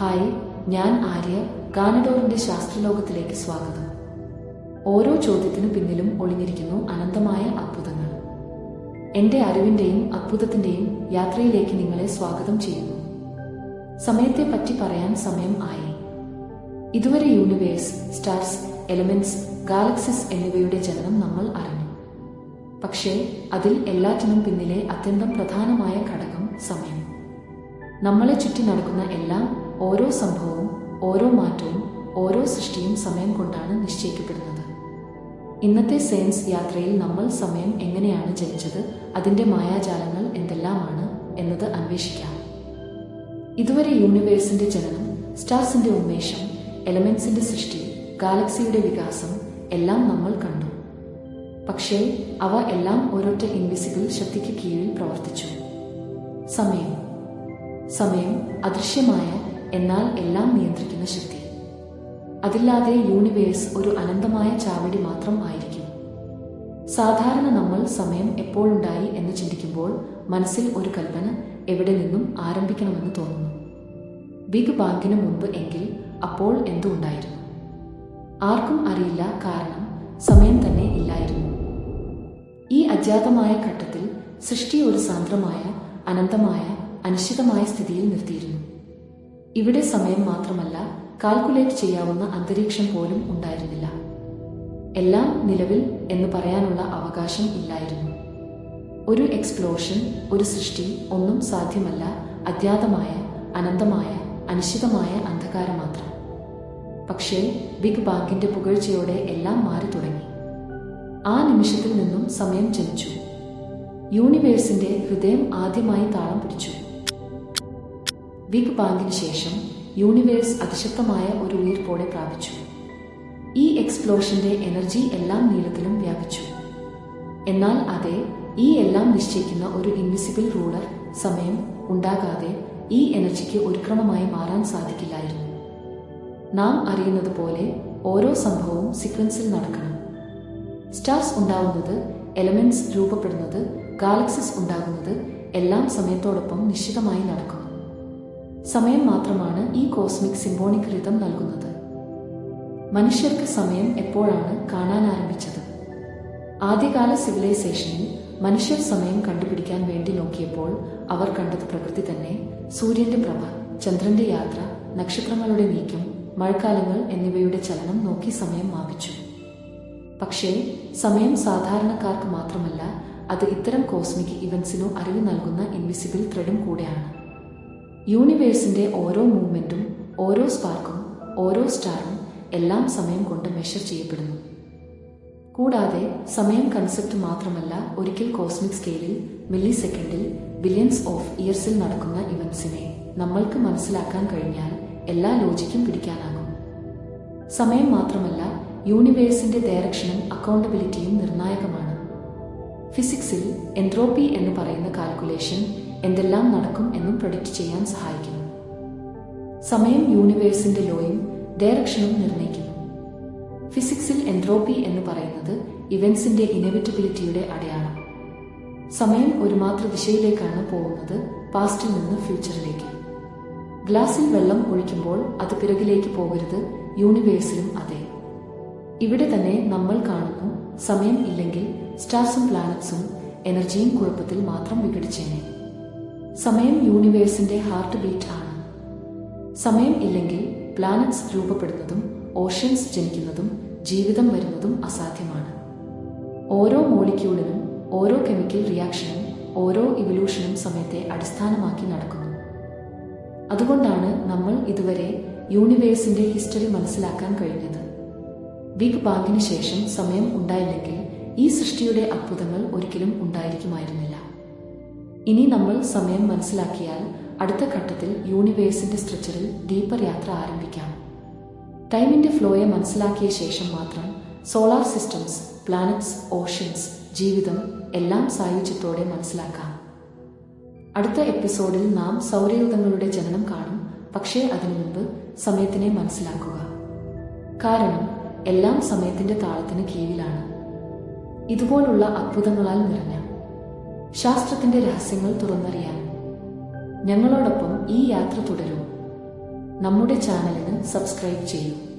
Hi ഞാൻ ആര്യ ഗാനഡോറിന്റെ ശാസ്ത്രലോകത്തിലേക്ക് സ്വാഗതം. ഓരോ ചോദ്യത്തിനു പിന്നിലും ഒളിഞ്ഞിരിക്കുന്നു അനന്തമായ അത്ഭുതങ്ങൾ. എന്റെ അറിവിന്റെയും അത്ഭുതത്തിന്റെയും യാത്രയിലേക്ക് നിങ്ങളെ സ്വാഗതം ചെയ്യുന്നു. സമയത്തെ പറ്റി പറയാൻ സമയം ആയി. ഇതുവരെ യൂണിവേഴ്സ് സ്റ്റാർസ് എലമെന്റ്സ് ഗാലക്സിസ് എന്നിവയുടെ ജനനം നമ്മൾ അറിഞ്ഞു. പക്ഷേ അതിൽ എല്ലാറ്റിനും പിന്നിലെ അത്യന്തം പ്രധാനമായ ഘടകം നമ്മളെ ചുറ്റി നടക്കുന്ന എല്ലാം ഓരോ സംഭവവും ഓരോ മാറ്റവും ഓരോ സൃഷ്ടിയും സമയം കൊണ്ടാണ് നിശ്ചയിക്കപ്പെടുന്നത്. ഇന്നത്തെ സയൻസ് യാത്രയിൽ നമ്മൾ സമയം എങ്ങനെയാണ് ജനിച്ചത് അതിന്റെ മായാജാലങ്ങൾ എന്തെല്ലാമാണ് എന്നത് അന്വേഷിക്കാം. ഇതുവരെ യൂണിവേഴ്സിന്റെ ജനനം സ്റ്റാർസിന്റെ ഉന്മേഷം എലമെന്റ്സിന്റെ സൃഷ്ടി ഗാലക്സിയുടെ വികാസം എല്ലാം നമ്മൾ കണ്ടു. പക്ഷേ അവ എല്ലാം ഒരൊറ്റ ഇൻവിസിബിൾ ശക്തിക്ക് കീഴിൽ പ്രവർത്തിച്ചു. സമയം. സമയം അദൃശ്യമായ എന്നാൽ എല്ലാം നിയന്ത്രിക്കുന്ന ശക്തി. അതില്ലാതെ യൂണിവേഴ്സ് ഒരു അനന്തമായ ചാവടി മാത്രം ആയിരിക്കും. സാധാരണ നമ്മൾ സമയം എപ്പോഴുണ്ടായി എന്ന് ചിന്തിക്കുമ്പോൾ മനസ്സിൽ ഒരു കൽപ്പന എവിടെ നിന്നും ആരംഭിക്കണമെന്ന് തോന്നുന്നു. ബിഗ് ബാങ്കിന് മുമ്പ് എങ്കിൽ അപ്പോൾ എന്തുണ്ടായിരുന്നു ആർക്കും അറിയില്ല കാരണം സമയം തന്നെ ഇല്ലായിരുന്നു. ഈ അജ്ഞാതമായ ഘട്ടത്തിൽ സൃഷ്ടി ഒരു സാന്ദ്രമായ അനന്തമായ അനിശ്ചിതമായ സ്ഥിതിയിൽ നിർത്തിയിരുന്നു. ഇവിടെ സമയം മാത്രമല്ല കാൽക്കുലേറ്റ് ചെയ്യാവുന്ന അന്തരീക്ഷം പോലും ഉണ്ടായിരുന്നില്ല. എല്ലാം നിലവിൽ എന്ന് പറയാനുള്ള അവകാശം ഇല്ലായിരുന്നു. ഒരു എക്സ്പ്ലോഷൻ ഒരു സൃഷ്ടി ഒന്നും സാധ്യമല്ല അജ്ഞാതമായ അനന്തമായ അനിശ്ചിതമായ അന്ധകാരം മാത്രം. പക്ഷേ ബിഗ് ബാങ്കിന്റെ പുകഴ്ചയോടെ എല്ലാം മാറി തുടങ്ങി. ആ നിമിഷത്തിൽ നിന്നും സമയം ജനിച്ചു. യൂണിവേഴ്സിന്റെ ഹൃദയം ആദ്യമായി താളം പിടിച്ചു. ബിഗ് ബാങ്കിന് ശേഷം യൂണിവേഴ്സ് അതിശക്തമായ ഒരു ഉയർപ്പോടെ പ്രാപിച്ചു. ഈ എക്സ്പ്ലോഷന്റെ എനർജി എല്ലാം നീളത്തിലും വ്യാപിച്ചു. എന്നാൽ അതെ ഈ എല്ലാം നിശ്ചയിക്കുന്ന ഒരു ഇൻവിസിബിൾ റൂളർ സമയം ഉണ്ടാകാതെ ഈ എനർജിക്ക് ഒരു ക്രമമായി മാറാൻ സാധിക്കില്ലായിരുന്നു. നാം അറിയുന്നത് പോലെ ഓരോ സംഭവവും സീക്വൻസിൽ നടക്കണം. സ്റ്റാർസ് ഉണ്ടാവുന്നത് എലമെന്റ്സ് രൂപപ്പെടുന്നത് ഗാലക്സിസ് ഉണ്ടാകുന്നത് എല്ലാം സമയത്തോടൊപ്പം നിശ്ചിതമായി നടക്കുന്നു സമയം മാത്രമാണ് ഈ കോസ്മിക് സിംബോണിക് റിതം നൽകുന്നത്. മനുഷ്യർക്ക് സമയം എപ്പോഴാണ് കാണാൻ ആരംഭിച്ചത്? ആദ്യകാല സിവിലൈസേഷനിൽ മനുഷ്യർ സമയം കണ്ടുപിടിക്കാൻ വേണ്ടി നോക്കിയപ്പോൾ അവർ കണ്ടത് പ്രകൃതി തന്നെ സൂര്യന്റെ പ്രഭ ചന്ദ്രന്റെ യാത്ര നക്ഷത്രങ്ങളുടെ നീക്കം മഴക്കാലങ്ങൾ എന്നിവയുടെ ചലനം നോക്കി സമയം മാപിച്ചു. പക്ഷേ സമയം സാധാരണക്കാർക്ക് മാത്രമല്ല അത് ഇത്തരം കോസ്മിക് ഇവന്റ്സിനോ അറിവ് നൽകുന്ന ഇൻവിസിബിൾ ത്രെഡും കൂടെയാണ്. യൂണിവേഴ്സിന്റെ ഓരോ മൂവ്മെന്റും ഓരോ സ്പാർക്കും ഓരോ സ്റ്റാറും എല്ലാം സമയം കൊണ്ട് മെഷർ ചെയ്യപ്പെടുന്നു. കൂടാതെ സമയം കൺസെപ്റ്റ് മാത്രമല്ല ഒരിക്കൽ കോസ്മിക് സ്കെയിലിൽ മില്ലി സെക്കൻഡിൽ ബില്യൺസ് ഓഫ് ഇയർസിൽ നടക്കുന്ന ഇവൻസിനെ നമ്മൾക്ക് മനസ്സിലാക്കാൻ കഴിഞ്ഞാൽ എല്ലാ ലോജിക്കും പിടിക്കാനാകും. സമയം മാത്രമല്ല യൂണിവേഴ്സിന്റെ ഡയറക്ഷനും അക്കൗണ്ടബിലിറ്റിയും നിർണായകമാണ്. ഫിസിക്സിൽ എൻട്രോപ്പി എന്ന് പറയുന്ന കാൽക്കുലേഷൻ എന്തെല്ലാം നടക്കും എന്നും പ്രൊഡിക്റ്റ് ചെയ്യാൻ സഹായിക്കുന്നു. സമയം യൂണിവേഴ്സിന്റെ ലോയും ഡയറക്ഷനും നിർണയിക്കുന്നു. ഫിസിക്സിൽ എൻട്രോപ്പി എന്ന് പറയുന്നത് ഇവന്റ്സിന്റെ ഇനവിറ്റബിലിറ്റിയുടെ അടയാളം. സമയം ഒരു മാത്ര ദിശയിലേക്കാണ് പോകുന്നത് പാസ്റ്റിൽ നിന്ന് ഫ്യൂച്ചറിലേക്ക് ഗ്ലാസിൽ വെള്ളം ഒഴിക്കുമ്പോൾ അത് പിറകിലേക്ക് പോകരുത് യൂണിവേഴ്സിലും അതെ. ഇവിടെ തന്നെ നമ്മൾ കാണുന്നു സമയം ഇല്ലെങ്കിൽ സ്റ്റാർസും പ്ലാനറ്റ്സും എനർജിയും കുഴപ്പത്തിൽ മാത്രം വിഘടിച്ചേനെ. സമയം യൂണിവേഴ്സിന്റെ ഹാർട്ട് ബീറ്റ് ആണ്. സമയം ഇല്ലെങ്കിൽ പ്ലാനറ്റ്സ് രൂപപ്പെടുന്നതും ഓഷ്യൻസ് ജനിക്കുന്നതും ജീവിതം വരുന്നതും അസാധ്യമാണ്. ഓരോ മോളിക്യൂളിനും ഓരോ കെമിക്കൽ റിയാക്ഷനും ഓരോ ഇവല്യൂഷനും സമയത്തെ അടിസ്ഥാനമാക്കി നടക്കുന്നു. അതുകൊണ്ടാണ് നമ്മൾ ഇതുവരെ യൂണിവേഴ്സിന്റെ ഹിസ്റ്ററി മനസ്സിലാക്കാൻ കഴിഞ്ഞത്. ബിഗ് ബാങ്കിന് ശേഷം സമയം ഉണ്ടായില്ലെങ്കിൽ ഈ സൃഷ്ടിയുടെ അത്ഭുതങ്ങൾ ഒരിക്കലും ഉണ്ടായിരിക്കുമായിരുന്നില്ല. ഇനി നമ്മൾ സമയം മനസ്സിലാക്കിയാൽ അടുത്ത ഘട്ടത്തിൽ യൂണിവേഴ്സിന്റെ സ്ട്രെച്ചറിൽ ഡീപ്പർ യാത്ര ആരംഭിക്കാം. ടൈമിന്റെ ഫ്ലോയെ മനസ്സിലാക്കിയ ശേഷം മാത്രം സോളാർ സിസ്റ്റംസ് പ്ലാനറ്റ്സ് ഓഷ്യൻസ് ജീവിതം എല്ലാം സായുജ്യത്തോടെ മനസ്സിലാക്കാം. അടുത്ത എപ്പിസോഡിൽ നാം സൗരയൂഥങ്ങളുടെ ജനനം കാണും. പക്ഷേ അതിനു മുമ്പ് സമയത്തിനെ മനസ്സിലാക്കുക. കാരണം എല്ലാം സമയത്തിന്റെ താളത്തിന് കീഴിലാണ്. ഇതുപോലുള്ള അത്ഭുതങ്ങളാൽ നിറഞ്ഞ ശാസ്ത്രത്തിന്റെ രഹസ്യങ്ങൾ തുറന്നറിയാൻ ഞങ്ങളോടൊപ്പം ഈ യാത്ര തുടരും. നമ്മുടെ ചാനലിന് സബ്സ്ക്രൈബ് ചെയ്യൂ.